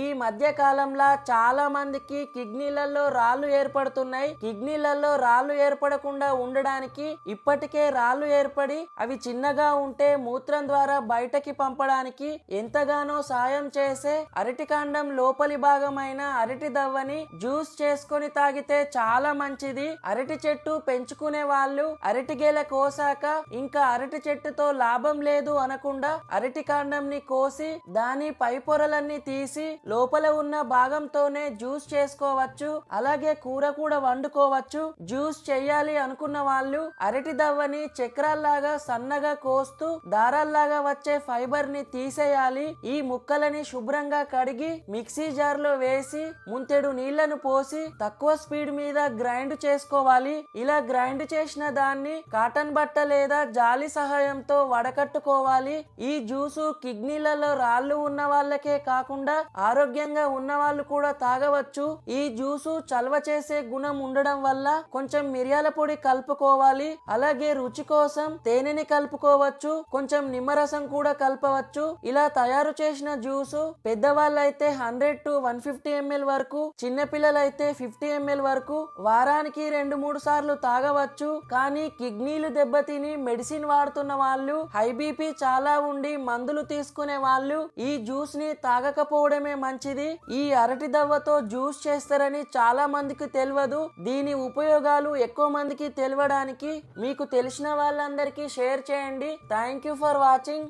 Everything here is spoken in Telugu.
ఈ మధ్య కాలంలో చాలా మందికి కిడ్నీలలో రాళ్ళు ఏర్పడుతున్నాయి. కిడ్నీలలో రాళ్ళు ఏర్పడకుండా ఉండడానికి ఇప్పటికే రాళ్ళు ఏర్పడి అవి చిన్నగా ఉంటే మూత్రం ద్వారా బయటకి పంపడానికి ఎంతగానో సాయం చేసే అరటికాండం లోపలి భాగమైన అరటి దవ్వని జ్యూస్ చేసుకొని తాగితే చాలా మంచిది. అరటి చెట్టు పెంచుకునే వాళ్ళు అరటి గెల కోసాక ఇంకా అరటి చెట్టుతో లాభం లేదు అనకుండా అరటి కాండంని కోసి దాని పై పొరలన్నీ తీసి లోపల ఉన్న భాగంతోనే జ్యూస్ చేసుకోవచ్చు అలాగే కూర కూడా వండుకోవచ్చు. జ్యూస్ చేయాలి అనుకున్న వాళ్ళు అరటి దవ్వని చక్రాల్లాగా సన్నగా కోస్తూ దారాల్లాగా వచ్చే ఫైబర్ని తీసేయాలి. ఈ ముక్కలని శుభ్రంగా కడిగి మిక్సీ జార్లో వేసి ముంతెడు నీళ్ళను పోసి తక్కువ స్పీడ్ మీద గ్రైండ్ చేసుకోవాలి. ఇలా గ్రైండ్ చేసిన దాన్ని కాటన్ బట్ట లేదా జాలి సహాయంతో వడకట్టుకోవాలి. ఈ జ్యూసు కిడ్నీలలో రాళ్ళు ఉన్న వాళ్ళకే కాకుండా ఆరోగ్యంగా ఉన్న వాళ్ళు కూడా తాగవచ్చు. ఈ జ్యూసు చలవ చేసే గుణం ఉండడం వల్ల కొంచెం మిరియాల పొడి కలుపుకోవాలి. అలాగే రుచి కోసం తేనెని కలుపుకోవచ్చు. కొంచెం నిమ్మరసం కూడా కలపవచ్చు. ఇలా తయారు చేసిన juice పెద్దవాళ్ళైతే hundred to one fifty ML వరకు చిన్న అయితే ఫిఫ్టీ ఎంఎల్ వరకు వారానికి రెండు మూడు సార్లు తాగవచ్చు. కానీ కిడ్నీలు దెబ్బతిని మెడిసిన్ వాడుతున్న వాళ్ళు హై బీపీ చాలా ఉండి మందులు తీసుకునే వాళ్ళు ఈ జ్యూస్ని తాగకపోవడమే మంచిది. ఈ అరటి దవ్వతో జ్యూస్ చేస్తారని చాలా మందికి తెలియదు దీని ఉపయోగాలు ఎక్కువ మందికి తెలియడానికి మీకు తెలిసిన వాళ్ళందరికీ షేర్ చేయండి. Thank you for watching.